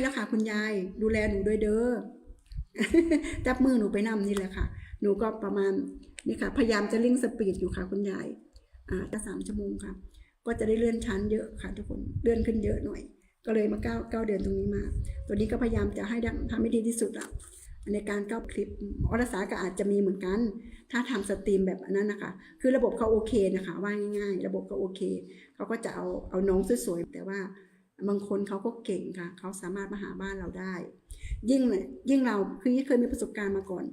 แล้วค่ะ คุณยาย ดูแลหนูด้วยเด้อจับมือหนูไปนำนี่แหละค่ะ หนูก็ประมาณนี่ค่ะ พยายามจะเร่งสปีดอยู่ค่ะ คุณยาย อ่าจะสามชั่วโมงค่ะ ก็จะได้เลื่อนชั้นเยอะค่ะทุกคนเลื่อนขึ้นเยอะหน่อย ก็เลยมาเก้าเก้าเดือนตรงนี้มา ตัวนี้ก็พยายามจะให้ทำให้ดีที่สุดอะในการเก้าคลิปอรสาก็อาจจะมีเหมือนกัน ถ้าทำสตรีมแบบนนั้นนะคะ คือระบบเขาโอเคนะคะ ว่าง่าย ๆ ระบบก็โอเค เขาก็จะเอาเอาน้องสวยๆแต่ว่า บางคนเขาก็เก่งค่ะ เขาสามารถมาหาบ้านเราได้ ยิ่งเลยยิ่งเราคือเคยมีประสบการณ์มาก่อน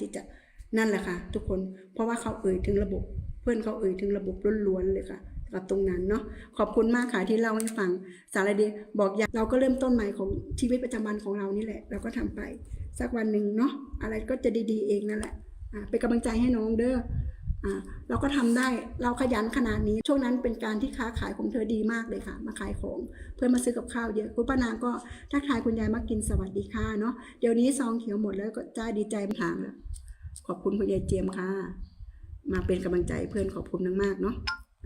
ที่จะนั่นแหละค่ะ ทุกคนเพราะว่าเขาเอ่ยถึงระบบ เพื่อนเขาเอ่ยถึงระบบล้วนๆเลยค่ะกับตรงนั้นเนาะขอบคุณมากค่ะที่เล่าให้ฟัง สารดีบอกอยากเราก็เริ่มต้นใหม่ของชีวิตประจำวันของเรานี่แหละ เราก็ทำไปสักวันหนึ่งเนาะอะไรก็จะดีๆเองนั่นแหละเป็นกำลังใจให้น้องเด้อ เราก็ทำได้เราขยันขนาดนี้ ช่วงนั้นเป็นการที่ค้าขายของเธอดีมากเลยค่ะ มาขายของ เพื่อนมาซื้อกับข้าวเยอะคุณป้านางก็ทักทายคุณยายมากินสวัสดีค่ะเนาะเดี๋ยวนี้ซองเขียวหมดแล้วก็จ้าดีใจทางแล้วขอบคุณคุณยายเจียมค่ะ มาเป็นกำลังใจเพื่อนขอบคุณมากๆเนาะ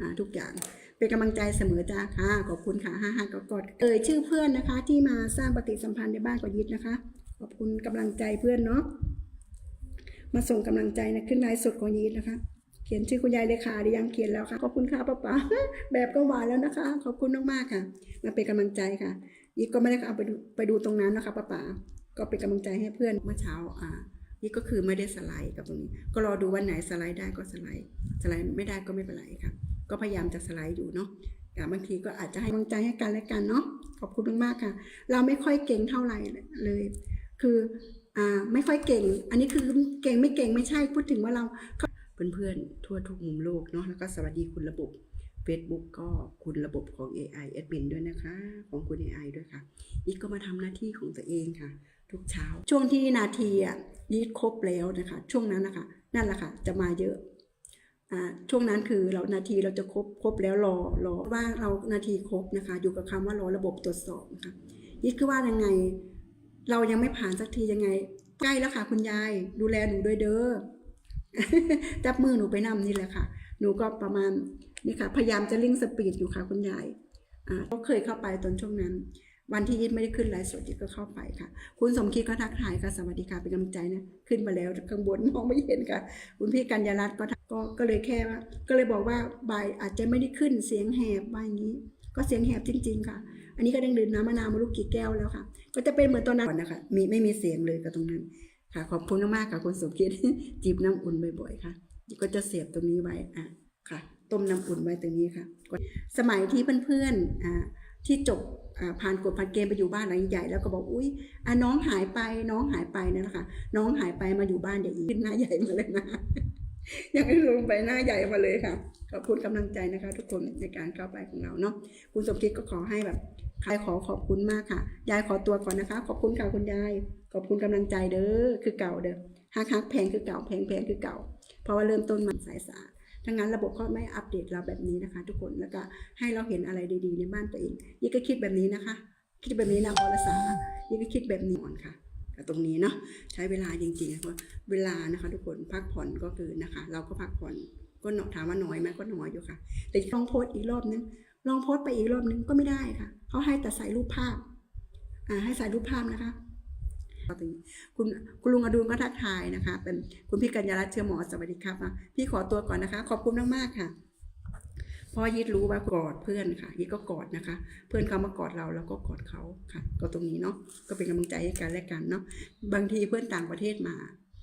อ่าทุกอย่างเป็นกำลังใจเสมอจ้าค่ะขอบคุณค่ะห้าห้ากอดเอ่ยชื่อเพื่อนนะคะ ที่มาสร้างปฏิสัมพันธ์ในบ้านกอยิดนะคะ ขอบคุณกำลังใจเพื่อนเนาะมาส่งกำลังใจนะขึ้นไลฟ์สดของยิดนะคะ เขียนชื่อคุณยายเลยค่ะดิยังเขียนแล้วค่ะขอบคุณค่ะป้าป๋าแบบก็หวานแล้วนะคะ ขอบคุณมากๆค่ะ มาเป็นกำลังใจค่ะยิดก็ไม่ได้เอาไปดูไปดูตรงนั้นนะคะป้าป๋าก็เป็นกำลังใจให้เพื่อนเมื่อเช้าอ่านี่ก็คือไม่ได้สไลด์กับตรงนี้ ก็รอดูวันไหนสไลด์ได้ก็สไลด์สไลด์ไม่ได้ก็ไม่เป็นไรค่ะ ก็พยายามจะสไลด์อยู่เนาะบางทีก็อาจจะให้กำลังใจให้กันและกันเนาะขอบคุณมากๆค่ะ เราไม่ค่อยเก่งเท่าไหร่เลย คืออ่าไม่ค่อยเก่ง อันนี้คือเก่งไม่เก่งไม่ใช่พูดถึงว่าเรา เพื่อนๆ ทั่วทุกมุมโลกเนาะแล้วก็สวัสดีคุณระบบ Facebook ก็คุณระบบของ AI Admin ด้วยนะคะ ของคุณ AI ด้วยค่ะนี่ก็มาทำหน้าที่ของตัวเองค่ะ ทุกเช้า ช่วงที่นาทีอะยีดครบแล้วนะคะ ช่วงนั้นนะคะนั่นแหละค่ะ จะมาเยอะช่วงนั้นคือเรานาทีเราจะครบครบแล้วรอรอว่าเรานาทีครบนะคะ อยู่กับคำว่ารอระบบตรวจสอบนะคะยิดคือว่ายังไง เรายังไม่ผ่านสักทียังไงใกล้แล้วค่ะคุณยาย ดูแลหนูด้วยเด้อ จับมือหนูไปนำนี่แหละค่ะ หนูก็ประมาณนี่ค่ะ พยายามจะเร่งสปีดอยู่ค่ะคุณยายอ่าก็เคยเข้าไปตอนช่วงนั้น วันที่ยิดไม่ได้ขึ้นไลฟ์สดยิดก็เข้าไปค่ะ คุณสมคิดก็ทักทายค่ะสวัสดีค่ะเป็นกำลังใจนะ ขึ้นมาแล้วข้างบนมองไม่เห็นค่ะ คุณพี่กัญญารัตน์ก็ก็ก็เลยแค่ว่า ก็เลยบอกว่าบายอาจจะไม่ได้ขึ้นเสียงแหบว่าอย่างนี้ ก็เสียงแหบจริง ๆ ค่ะ อันนี้ก็ดังดื่มน้ำมะนาวมาลูกกี่แก้วแล้วค่ะ ก็จะเป็นเหมือนตอนนั้นก่อนนะคะมีไม่มีเสียงเลยกับตรงนั้น ค่ะ ขอบคุณมากๆค่ะคุณสมคิดจีบน้ำอุ่นบ่อยๆค่ะก็จะเสียบตรงนี้ไว้อะค่ะ ต้มน้ำอุ่นไว้ตรงนี้ค่ะ สมัยที่เพื่อนๆอ่าที่จบผ่านกฎผ่านเกณฑ์ไปอยู่บ้านหลังใหญ่แล้วก็บอกอุ้ยอน้องหายไปน้องหายไปนั่นแหละค่ะน้องหายไปมาอยู่บ้านใหญ่อีกหน้าใหญ่มาเลยนะยังไม่ลงไปหน้าใหญ่มาเลยค่ะขอบคุณกำลังใจนะคะ ทุกคนในการเข้าไปของเราเนาะคุณสมคิดก็ขอให้แบบ ใครขอขอบคุณมากค่ะ ยายขอตัวก่อนนะคะ ขอบคุณค่ะคุณยาย ขอบคุณกำลังใจเด้อ คือเก่าเด้อฮักฮักแพงคือเก่า แพงแพงคือเก่า เพราะว่าเริ่มต้นมันสายสาทั้งนั้นระบบก็ไม่อัปเดตเราแบบนี้นะคะ ทุกคน แล้วก็ให้เราเห็นอะไรดีๆ ในบ้านตัวเอง ยี่ก็คิดแบบนี้นะคะ คิดแบบนี้นะอรสายี่ก็คิดแบบนี้ก่อนค่ะกับตรงนี้เนาะ ใช้เวลาจริงๆเพราะเวลานะคะ ทุกคน พักผ่อนก็คือนะคะ เราก็พักผ่อน ก็เนาะถามว่าน้อยไหมก็น้อยอยู่ค่ะ แต่ลองโพสต์อีกรอบนึง ลองโพสต์ไปอีกรอบนึงก็ไม่ได้ค่ะเขาให้แต่ใส่รูปภาพอ่าให้ใส่รูปภาพนะคะคุณคุณลุงอดุลก็ทักทายนะคะ เป็นคุณพี่กัญญารัตน์เชื่อหมอสวัสดีครับอะพี่ขอตัวก่อนนะคะ ขอบคุณมากๆค่ะพราะยิดรู้ว่ากอดเพื่อนค่ะยิดก็กอดนะคะ เพื่อนเขามากอดเราแล้วก็กอดเขาค่ะ ก็ตรงนี้เนาะก็เป็นกำลังใจให้กันและกันเนาะบางทีเพื่อนต่างประเทศมา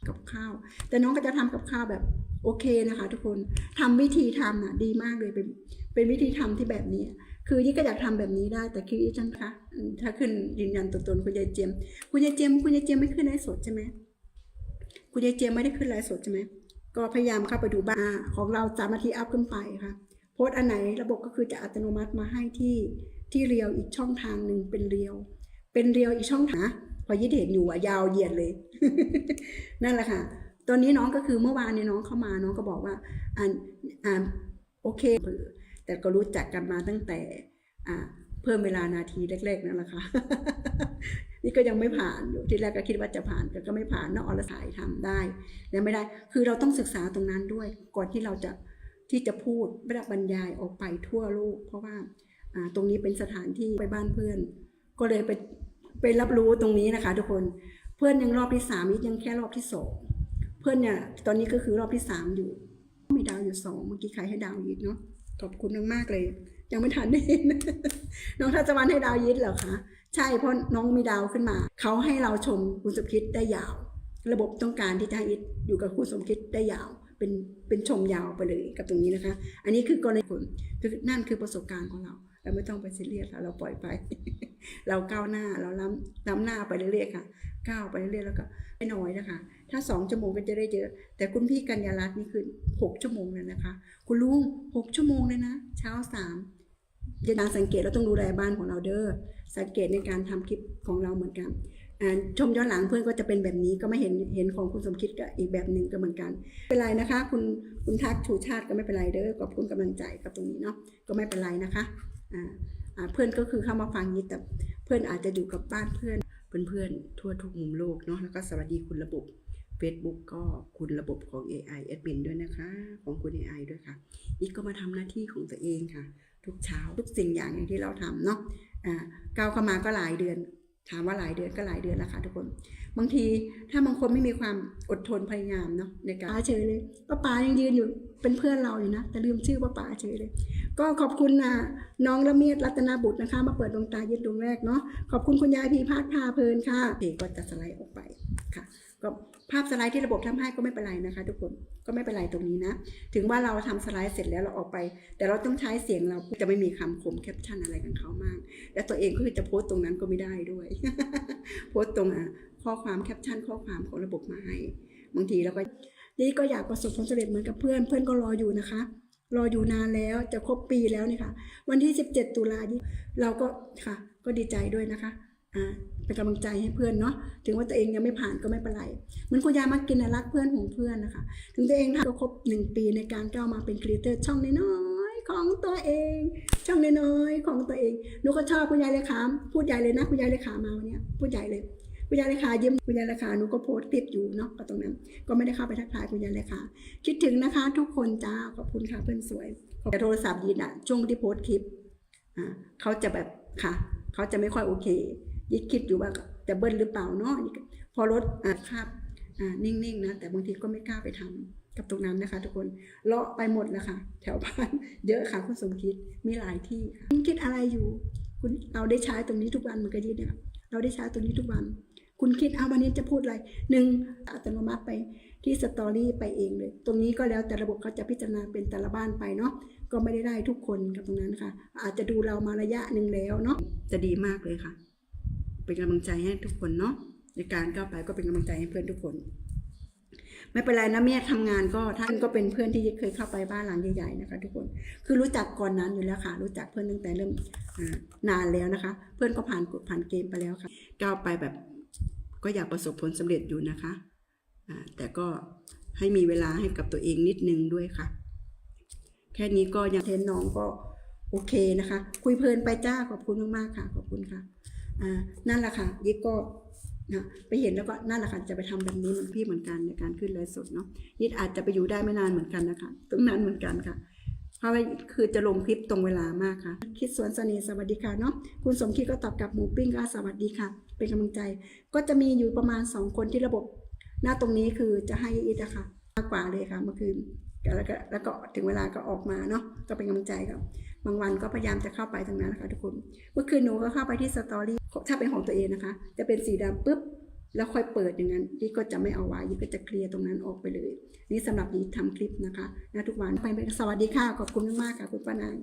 กับข้าว แต่น้องก็จะทำกับข้าวแบบโอเคนะคะ ทุกคนทำวิธีทำอะดีมากเลยเป็น เป็นวิธีทำที่แบบนี้ คือยี่ก็อยากทำแบบนี้ได้ แต่คือยี่จังคะถ้าขึ้นยืนยันตัวตนคุณยายเจียม คุณยายเจียม คุณยายเจียมไม่ขึ้นไลฟ์สดใช่ไหมคุณยายเจียมไม่ได้ขึ้นไลฟ์สดใช่ไหมก็พยายามเข้าไปดูบ้านของเราสามนาทีอัพขึ้นไปค่ะโพสต์อันไหนระบบก็คือจะอัตโนมัติมาให้ที่ที่เรียวอีกช่องทางหนึ่งเป็นเรียว เป็นเรียวอีกช่องทางพอยี่เห็นอยู่อะยาวเหยียดเลย นั่นแหละค่ะ ตอนนี้น้องก็คือเมื่อวานเนี่ยน้องเข้ามาน้องก็บอกว่าอ่านอ่านโอเค แต่ก็รู้จักกันมาตั้งแต่เพิ่มเวลานาทีแรกๆนั่นแหละค่ะนี่ก็ยังไม่ผ่านอยู่ที่แรกก็คิดว่าจะผ่านแต่ก็ไม่ผ่านนอกอรสายทำได้แล้วไม่ได้คือเราต้องศึกษาตรงนั้นด้วย ก่อนที่เราจะที่จะพูดไม่ได้บรรยายออกไปทั่วโลก เพราะว่าตรงนี้เป็นสถานที่ไปบ้านเพื่อน ก็เลยไปไปรับรู้ตรงนี้นะคะ ทุกคนเพื่อนยังรอบที่สามยิดยังแค่รอบที่สองเพื่อนเนี่ยตอนนี้ก็คือรอบที่สามอยู่ มีดาวอยู่สองเมื่อกี้ใครให้ดาวยิดเนาะ ขอบคุณมากๆเลย ยังไม่ทันได้เห็นน้องทัศวรรณให้ดาวยิดเหรอคะใช่เพราะน้องมีดาวขึ้นมา เขาให้เราชมคุณสมคิดได้ยาว ระบบต้องการที่จะให้อิดอยู่กับคุณสมคิดได้ยาวเป็นเป็นชมยาวไปเลยกับตรงนี้นะคะ อันนี้คือกรณีผลคือนั่นคือประสบการณ์ของเรา เราไม่ต้องไปซีเรียสค่ะ เราปล่อยไป เราก้าวหน้าเราล้ำล้ำหน้าไปเรื่อยๆค่ะ ก้าวไปเรื่อยๆแล้วก็ไม่น้อยนะคะ ถ้าสองชั่วโมงก็จะได้เยอะ แต่คุณพี่กัญญารัตน์นี่คือหกชั่วโมงเลยนะคะ คุณลุงหกชั่วโมงเลยนะ เช้าสามอย่าสังเกตเราต้องดูแลบ้านของเราเด้อสังเกตในการทำคลิปของเราเหมือนกันชมย้อนหลังเพื่อนก็จะเป็นแบบนี้ก็ไม่เห็นเห็นของคุณสมคิดก็อีกแบบหนึ่งก็เหมือนกันเป็นไรนะคะ คุณคุณทักชูชาติก็ไม่เป็นไรเด้อขอบคุณกำลังใจกับตรงนี้เนาะก็ไม่เป็นไรนะคะ เพื่อนก็คือเข้ามาฟังนี้แต่เพื่อนอาจจะอยู่กับบ้านเพื่อนเพื่อนๆทั่วทุกมุมโลกเนาะแล้วก็สวัสดีคุณระบบ Facebook ก็คุณระบบของ AI Admin ด้วยนะคะ ของคุณ AI ด้วยค่ะนี่ก็มาทำหน้าที่ของตัวเองค่ะ ทุกเช้าทุกสิ่งอย่างที่เราทำเนาะก้าวเข้ามาก็หลายเดือน ถามว่าหลายเดือนก็หลายเดือนแล้วค่ะทุกคน บางทีถ้าบางคนไม่มีความอดทนพยายามเนาะในการป้าเฉยเลยป้าป๋ายังยืนอยู่เป็นเพื่อนเราอยู่นะแต่ลืมชื่อป้าป๋าเฉยเลย ก็ขอบคุณนะน้องละเมียดรัตนาบุตรนะคะ มาเปิดดวงตายึดดวงแรกเนาะขอบคุณคุณยายพีพาดพาเพลินค่ะเพก็จะสไลด์ออกไปค่ะ ก็ ภาพสไลด์ที่ระบบทำให้ก็ไม่เป็นไรนะคะ ทุกคนก็ไม่เป็นไรตรงนี้นะ ถึงว่าเราทำสไลด์เสร็จแล้วเราออกไป แต่เราต้องใช้เสียงเราจะไม่มีคำคมแคปชั่นอะไรกันเขามาก และตัวเองก็คือจะโพสต์ตรงนั้นก็ไม่ได้ด้วย โพสต์ตรงอะข้อความแคปชั่นข้อความของระบบมาให้บางทีเราก็นี่ก็อยากประสบผลสำเร็จเหมือนกับเพื่อนเพื่อนก็รออยู่นะคะ รออยู่นานแล้วจะครบปีแล้วนี่ค่ะ วันที่ 17 ตุลาเราก็ค่ะ ก็ดีใจด้วยนะคะ เป็นกำลังใจให้เพื่อนเนาะถึงว่าตัวเองยังไม่ผ่านก็ไม่เป็นไรเหมือนคุณยามากินนะรักเพื่อนของเพื่อนนะคะ ถึงตัวเองทำก็ครบหนึ่งปีในการก้าวมาเป็นครีเอเตอร์ช่องน้อยๆของตัวเอง ช่องน้อยๆของตัวเองหนูก็ชอบคุณยายเลขาพูดใหญ่เลยนะคุณยายเลยขามาวันเนี้ยพูดใหญ่เลยคุณยายเลขายิ้มคุณยายเลขาหนูก็โพสต์คลิปอยู่เนาะก็ตรงนั้น ก็ไม่ได้เข้าไปทักทายคุณยายเลขาคิดถึงนะคะ ทุกคนจ้าขอบคุณค่ะเพื่อนสวยแต่โทรศัพท์ยินอะช่วงที่โพสต์คลิปอ่าเขาจะแบบค่ะ เขาจะไม่ค่อยโอเค ยิดคิดอยู่ว่าจะเบิ้ลหรือเปล่าเนาะพอรถอ่าคาบอ่านิ่งๆนะแต่บางทีก็ไม่กล้าไปทำกับตรงนั้นนะคะ ทุกคนเลาะไปหมดแล้วค่ะ แถวบ้านเยอะค่ะคุณสมคิดมีหลายที่คุณคิดอะไรอยู่ คุณเราได้ใช้ตรงนี้ทุกวันเหมือนกันยี่เนี่ยเราได้ใช้ตรงนี้ทุกวัน คุณคิดเอาวันนี้จะพูดอะไรหนึ่งอัตโนมัติไปที่สตอรี่ไปเองเลย ตรงนี้ก็แล้วแต่ระบบเขาจะพิจารณาเป็นแต่ละบ้านไปเนาะก็ไม่ได้ได้ทุกคนกับตรงนั้นค่ะ อาจจะดูเรามาระยะหนึ่งแล้วเนาะจะดีมากเลยค่ะ เป็นกำลังใจให้ทุกคนเนาะในการก้าวไปก็เป็นกำลังใจให้เพื่อนทุกคน ไม่เป็นไรนะเมียทำงานก็ท่านก็เป็นเพื่อนที่เคยเข้าไปบ้านหลังใหญ่ๆนะคะ ทุกคนคือรู้จักก่อนนั้นอยู่แล้วค่ะ รู้จักเพื่อนตั้งแต่เริ่มนานแล้วนะคะ เพื่อนก็ผ่านกฎผ่านเกมไปแล้วค่ะก้าวไปแบบก็อยากประสบผลสำเร็จอยู่นะคะแต่ก็ให้มีเวลาให้กับตัวเองนิดนึงด้วยค่ะ แค่นี้ก็ยังเทนน้องก็โอเคนะคะ คุยเพลินไปจ้าขอบคุณมากๆค่ะ ขอบคุณค่ะ นั่นแหละค่ะยิกก็นะไปเห็นแล้วก็นั่นแหละค่ะจะไปทำแบบนี้เหมือนพี่เหมือนกันในการขึ้นไลฟ์สดเนาะยิดอาจจะไปอยู่ได้ไม่นานเหมือนกันนะคะตรงนั้นเหมือนกันค่ะเพราะว่าคือจะลงคลิปตรงเวลามากค่ะ คิดสวนเสน่ห์สวัสดีค่ะเนาะคุณสมคิดก็ตอบกลับหมูปิ้งก็สวัสดีค่ะ เป็นกำลังใจ ก็จะมีอยู่ประมาณสองคนที่ระบบหน้าตรงนี้คือจะให้อีทอะค่ะมากกว่าเลยค่ะเมื่อคืนแล้วก็แล้วก็ถึงเวลาก็ออกมาเนาะก็เป็นกำลังใจกับบางวันก็พยายามจะเข้าไปตรงนั้นนะคะทุกคน เมื่อคืนหนูก็เข้าไปที่สตอรี่ ถ้าเป็นของตัวเองนะคะ จะเป็นสีดำปุ๊บแล้วค่อยเปิดอย่างนั้นยี่ก็จะไม่เอาไว้ยี่ก็จะเคลียร์ตรงนั้นออกไปเลย นี่สำหรับยี่ทำคลิปนะคะนะทุกวันไปเป็นสวัสดีค่ะขอบคุณมากๆค่ะคุณป้านาง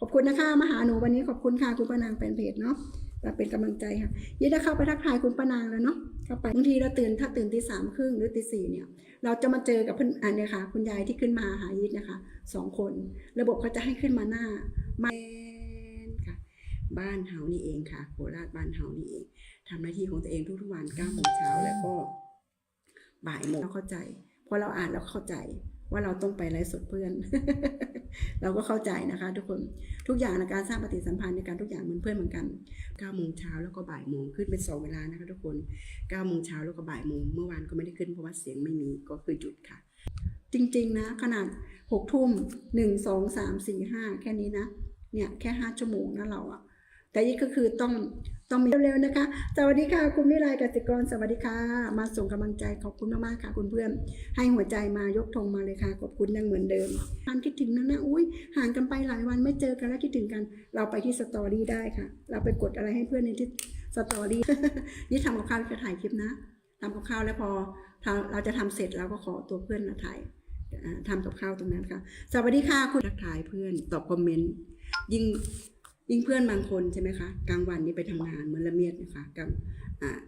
ขอบคุณนะคะมาหาหนูวันนี้ขอบคุณค่ะคุณป้านางแฟนเพจเนาะแต่เป็นกำลังใจค่ะยี่ได้เข้าไปทักทายคุณป้านางแล้วเนาะเข้าไปบางทีเราตื่นถ้าตื่นตีสามครึ่งหรือตีสี่เนี่ย เราจะมาเจอกับเพื่อนอันเนี่ยค่ะ คุณยายที่ขึ้นมาหายิดนะคะสองคน ระบบเขาจะให้ขึ้นมาหน้ามาค่ บ้านเฮานี่เองค่ะ โคราชบ้านเฮานี่เองทำหน้าที่ของตัวเองทุกๆวันเก้าโมงเช้าแล้วก็บ่ายโมงเราเข้าใจพอเราอ่านเราเข้าใจว่าเราต้องไปไลฟ์สดเพื่อน เราก็เข้าใจนะคะ ทุกคนทุกอย่างในการสร้างปฏิสัมพันธ์ในการทุกอย่างเหมือนเพื่อนเหมือนกันเก้าโมงเช้าแล้วก็บ่ายโมงขึ้นเป็นสองเวลานะคะ ทุกคนเก้าโมงเช้าแล้วก็บ่ายโมงเมื่อวานก็ไม่ได้ขึ้นเพราะว่าเสียงไม่มีก็คือหยุดค่ะ จริงๆนะ ขนาดหกทุ่มหนึ่งสองสามสี่ห้าแค่นี้นะเนี่ยแค่ห้าชั่วโมงนะเราอะ แต่นี่ก็คือต้องต้องมีเร็วๆนะคะ สวัสดีค่ะ คุณวิไลกสิกร สวัสดีค่ะ มาส่งกำลังใจขอบคุณมากๆค่ะ คุณเพื่อน ให้หัวใจมายกธงมาเลยค่ะ ขอบคุณยังเหมือนเดิมท่านคิดถึงนะนะ อุ้ยห่างกันไปหลายวันไม่เจอกันแล้วคิดถึงกัน เราไปที่สตอรี่ได้ค่ะ เราไปกดอะไรให้เพื่อนในที่สตอรี่ นี่ทำกับข้าวจะถ่ายคลิปนะทำกับข้าวแล้วพอเราจะทำเสร็จเราก็ขอตัวเพื่อนมาถ่ายทำกับข้าวตรงนั้นค่ะ สวัสดีค่ะคุณทักทายเพื่อนตอบคอมเมนต์ยิ่ง ยิ่งเพื่อนบางคนใช่ไหมคะกลางวันนี่ไปทำงานเหมือนละเมียดนะคะกับอ่า